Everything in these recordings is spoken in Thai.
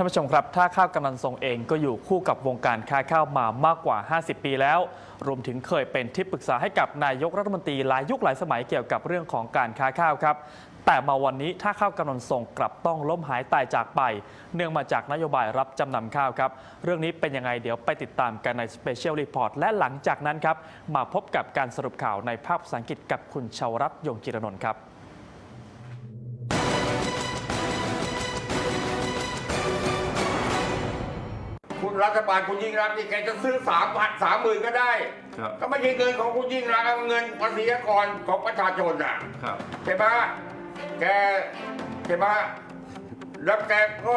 ท่านผู้ชมครับ ท่าข้าวกำนันทรงเองก็อยู่คู่กับวงการค้าข้าวมามากกว่า 50 ปีแล้ว รวมถึงเคยเป็นที่ปรึกษาให้กับนายกรัฐมนตรีหลายยุคหลายสมัยเกี่ยวกับเรื่องของการค้าข้าวครับ แต่มาวันนี้ท่าข้าวกำนันทรงกลับต้องล้มหายตายจากไป เนื่องมาจากนโยบายรับจำนำข้าวครับ เรื่องนี้เป็นยังไงเดี๋ยวไปติดตามกันในสเปเชียลรีพอร์ตและหลังจากนั้นครับมาพบกับการสรุปข่าวในภาพภาษาอังกฤษกับคุณชาวรัตน์ยงจิรนนท์ครับ คุณรัฐบาลคุณยิ่งรักษณ์นี่แกจะซื้อสามพันสามหมื่นก็ได้ ครับ ก็ไม่ใช่เงินของคุณยิ่งรักษณ์เอาเงินภาษีกรของประชาชนอะ ครับ ใช่ไหมแกใช่ไหมแล้วแกก็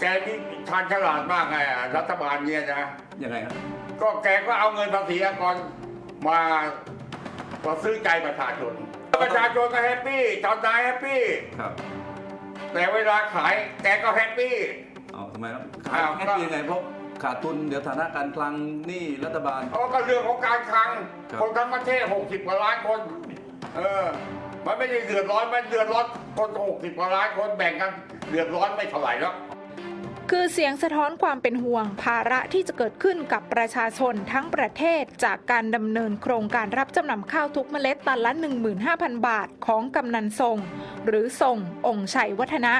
แกนี่ชาญฉลาดมากไงอะรัฐบาลเนี่ยนะ ยังไงครับก็แกก็เอาเงินภาษีกรมามาซื้อใจประชาชน ประชาชนก็แฮปปี้ชาวนายแฮปปี้ ครับแต่เวลาขายแกก็แฮปปี้ เอาทำไมครับอ้าวแค่ก็ยังไงเพราะ ขาดทุนเดี๋ยวฐานะการคลังหนี่รัฐบาลเพราะก็เรื่องของการคลัง ครับ คนทั้งประเทศ 60 กว่าล้านคน เออ มันไม่ได้เดือดร้อน มันเดือดร้อนคน 60 กว่าล้านคนแบ่งกัน เดือดร้อนไม่เท่าไหร่แล้ว คือเสียงสะท้อนความเป็นห่วง ภาระที่จะเกิดขึ้นกับประชาชนทั้งประเทศจากการดำเนินโครงการรับจำนำข้าวทุกเมล็ดตันละ 15,000 บาทของกำนันทรง หรือทรงองค์ชัยวัฒนะ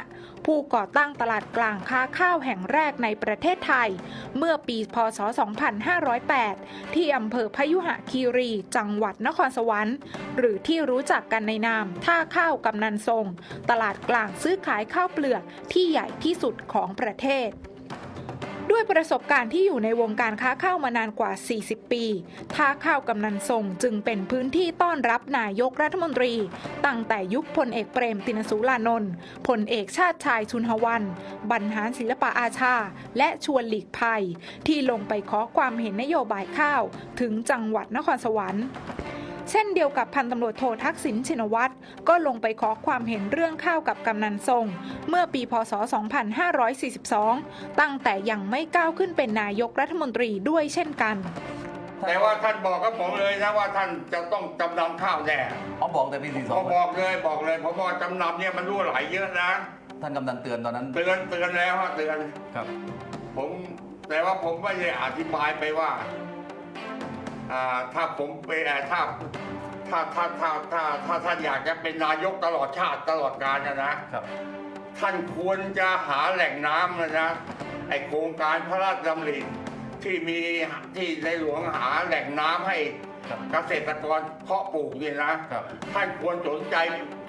ผู้ก่อตั้งตลาดกลางค้าข้าวแห่งแรกในประเทศไทย เมื่อปีพศ 2508 ที่อำเภอพยุหคีรี จังหวัดนครสวรรค์ หรือที่รู้จักกันในนาม ท่าข้าวกำนันทรง ตลาดกลางซื้อขายข้าวเปลือกที่ใหญ่ที่สุดของประเทศด้วยประสบการณ์ที่อยู่ในวงการค้าข้าวมานานกว่า 40 ปีท่าข้าวกำนันทรงจึงเป็นพื้นที่ต้อนรับนายกรัฐมนตรี ตั้งแต่ยุคพลเอกเปรมตินสุรานนท์พลเอกชาติชายชุนหวัน บรรหารศิลปะอาชา และชวนหลีกภัย ที่ลงไปขอความเห็นนโยบายข้าว ถึงจังหวัดนครสวรรค์ เช่นเดียวกับพันตำรวจโททักษิณชินวัตรก็ลงไปขอความเห็นเรื่องข้าวกับกำนันทรง เมื่อปีพศ 2542 ตั้งแต่ยังไม่ก้าวขึ้นเป็นนายกรัฐมนตรีด้วยเช่นกันแต่ว่าท่านบอกกับผมเลยนะว่าท่านจะต้องจำนำข้าวแน่เขาบอกแต่ปีสี่สผองมบอกเลยบอกเลยผมบอกจำนำเนี่ยมันรั่วไหลเยอะนะ ท่านกำนันเตือนตอนนั้น เตือนเตือนแล้วฮะเตือนครับ ผมแต่ว่าผมไม่ได้อธิบายไปว่า อ่าถ้าผมไปนอ่าถ้าถ้าถ้าถ้าถ้าถ้าท่านอยากจะเป็นนายกตลอดชาติตลอดกาลนะนะ ครับ ท่านควรจะหาแหล่งน้ำนะนะไอโครงการพระราชดำริที่มีที่ในหลวงหาแหล่งน้ำให้ครับเกษตรกรเพาะปลูกเนี่ยนะครับ ท่านควรสนใจ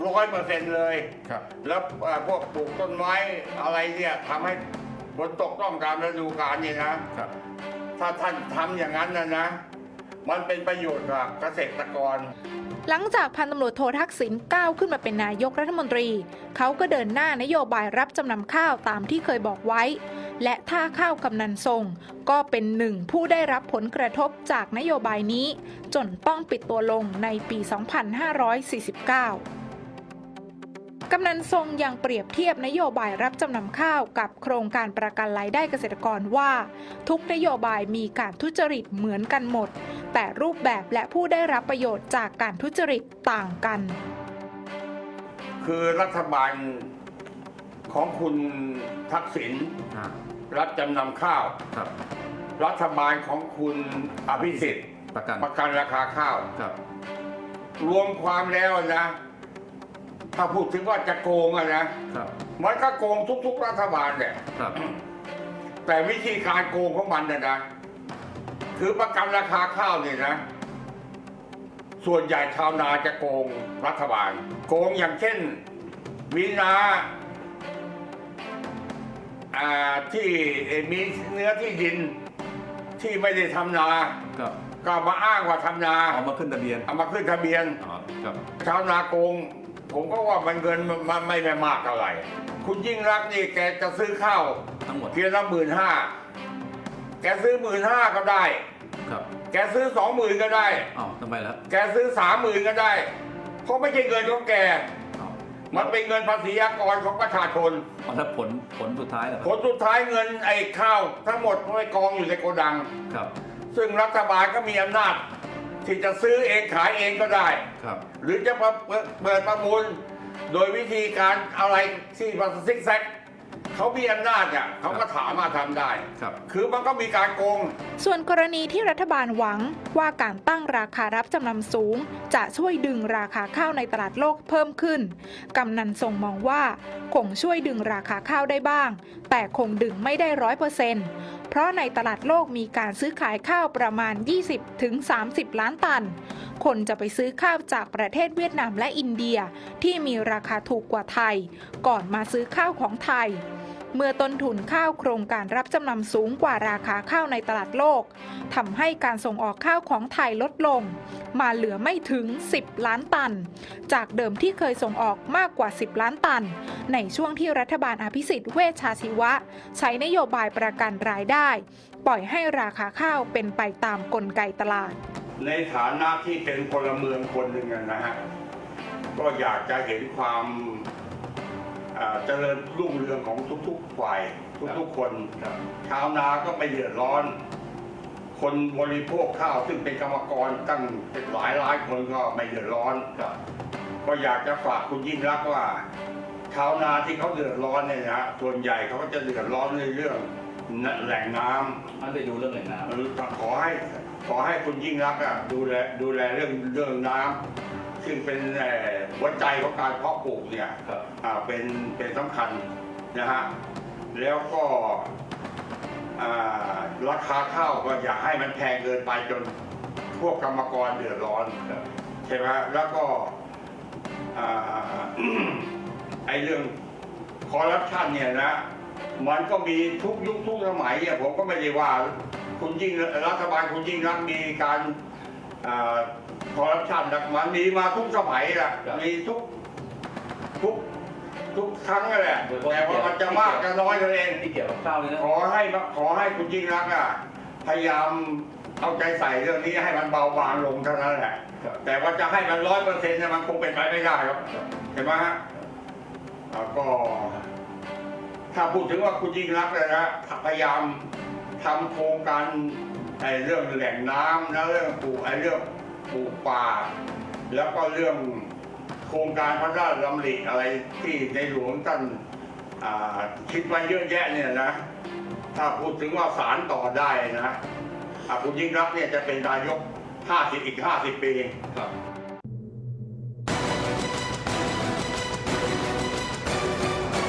ร้อยเปอร์เซ็นต์เลย ครับ แล้วเอ่อพวกปลูกต้นไม้อะไรเนี่ยทำให้ฝนตกต้องตามฤดูกาลเนี่ยนะ ครับ ถ้าท่านทำอย่างนั้นนะนะ มันเป็นประโยชน์กับเกษตรกร หลังจากพันตำรวจโททักษิณก้าวขึ้นมาเป็นนายกรัฐมนตรี เขาก็เดินหน้านโยบายรับจำนำข้าวตามที่เคยบอกไว้ และท่าข้าวกำนันทรง ก็เป็นหนึ่งผู้ได้รับผลกระทบจากนโยบายนี้ จนต้องปิดตัวลงในปี 2549กำนันทรงยังเปรียบเทียบนโยบายรับจำนำข้าวกับโครงการประกันรายได้เกษตรกรว่า ทุกนโยบายมีการทุจริตเหมือนกันหมด แต่รูปแบบและผู้ได้รับประโยชน์จากการทุจริตต่างกัน คือรัฐบาลของคุณทักษิณอ่ารับจำนำข้าวครับรัฐบาลของคุณอภิสิทธิ์ประกันประกันราคาข้าวครับ รวมความแล้วนะ ถ้าพูดถึงว่าจะโกงอะนะครับมันก็โกงทุก ๆ รัฐบาลเนี่ยครับแต่วิธีการโกงของมันนะนะ คือประกันราคาข้าวเนี่ยนะ ส่วนใหญ่ชาวนาจะโกงรัฐบาล โกงอย่างเช่น มีนาอ่าที่มีเนื้อที่ดินที่ไม่ได้ทำนา ครับ ก็มาอ้างว่าทำนาเอามาขึ้นทะเบียนเอามาขึ้นทะเบียนอ๋อครับชาวนาโกง ผมก็ว่ามันเงินมันมันไม่ได้มากเท่าไหร่คุณยิ่งรักษณ์นี่แกจะซื้อข้าวทั้งหมดเพียงละหมื่นห้า แกซื้อหมื่นห้าก็ได้ ครับแกซื้อสองหมื่นก็ได้ อ้าวทำไมล่ะแกซื้อสามหมื่นก็ได้เพราะไม่ใช่เงินของแก อ้าวมันเป็นเงินภาษีอากรของประชาชน อ๋อแล้วผลผลสุดท้ายล่ะผลสุดท้ายเงินไอ้ข้าวทั้งหมดไปกองอยู่ในโกดัง ครับ ซึ่งรัฐบาลก็มีอำนาจ ที่จะซื้อเองขายเองก็ได้ ครับ หรือจะเปิดเปิดประมูล โดยวิธีการอะไรที่มันซิกแซก เขามีอำนาจเนี่ยเขาก็ถามมาทำได้ ครับ คือมันก็มีการโกง ส่วนกรณีที่รัฐบาลหวังว่าการตั้งราคารับจำนำสูง จะช่วยดึงราคาข้าวในตลาดโลกเพิ่มขึ้น กำนันทรงมองว่า คงช่วยดึงราคาข้าวได้บ้าง แต่คงดึงไม่ได้ร้อยเปอร์เซ็นต์เพราะในตลาดโลกมีการซื้อขายข้าวประมาณ 20-30 ล้านตัน คนจะไปซื้อข้าวจากประเทศเวียดนามและอินเดียที่มีราคาถูกกว่าไทย ก่อนมาซื้อข้าวของไทย เมื่อต้นทุนข้าวโครงการรับจำนำสูงกว่าราคาข้าวในตลาดโลกทำให้การส่งออกข้าวของไทยลดลง มาเหลือไม่ถึง 10 ล้านตัน จากเดิมที่เคยส่งออกมากกว่า 10 ล้านตัน ในช่วงที่รัฐบาลอภิสิทธิ์เวชชาชีวะ ใช้นโยบายประกันรายได้ ปล่อยให้ราคาข้าวเป็นไปตามกลไกตลาด ในฐานะที่เป็นพลเมืองคนหนึ่งนะฮะก็อยากจะเห็นความ อ่าเจริญรุ่งเรืองของทุกๆฝ่ายทุกๆคน ครับชาวนาก็ไม่เดือดร้อน คนบริโภคข้าวซึ่งเป็นกรรมกรตั้งเป็นหลายล้านคนก็ไม่เดือดร้อน ครับก็อยากจะฝากคุณยิ่งรักษณ์ว่าชาวนาที่เขาเดือดร้อนเนี่ยนะฮะส่วนใหญ่เขาก็จะเดือดร้อนในเรื่องแหล่งน้ำอันไปดูเรื่องแหล่งน้เออขอให้ขอให้คุณยิ่งรักษณ์อะดูแลดูแลเรื่องเรื่องน้ำ ซึ่งเป็นเอ่อหัวใจของการเพาะปลูกเนี่ยำครับอ่าเป็นเป็นสำคัญนะฮะแล้วก็อ่าราคาข้าวก็อย่าให้มันแพงเกินไปจนพวกกรรมกรเดือดร้อนครับใช่ไหมแล้วก็อ่าไอเรื่องคอร์รัปชันเนี่ยนะมันก็มีทุกยุคทุกสมัยเนี่ยผมก็ไม่ได้ว่าคุณยิ่งรัฐบาลคุณยิ่งรักษณ์มีการ คอร์รัปชันนะมันมีมาทุกสมัยแหละครับมีทุกทุกทุกครั้งนั่นแหละโดยเฉพาะแต่ว่ามันจะมากจะน้อยกันเองที่เกี่ยวกับข้าวนี่นะขอให้ขอให้คุณยิ่งรักษณ์อะพยายามเอาใจใส่เรื่องนี้ให้มันเบาบางลงเท่านั้นแหละครับแต่ว่าจะให้มันร้อยเปอร์เซ็นต์เนี่ยมันคงเป็นไปไม่ได้หรอกเห็นไหมฮะแล้วก็ ถ้าพูดถึงว่าคุณยิ่งรักษณ์เลยนะพยายามทำโครงการไอ้เรื่องแหล่งน้ำนะเรื่องปลูกไอ้เรื่อง ปลูกป่า แล้วก็เรื่องโครงการพระราชดำริอะไรที่ในหลวงท่านคิดไว้เยอะแยะเนี่ยนะ ถ้าพูดถึงว่าสารต่อได้นะอะคุณยิ่งรักเนี่ยจะเป็นนายก 50 อีก 50 ปีครับ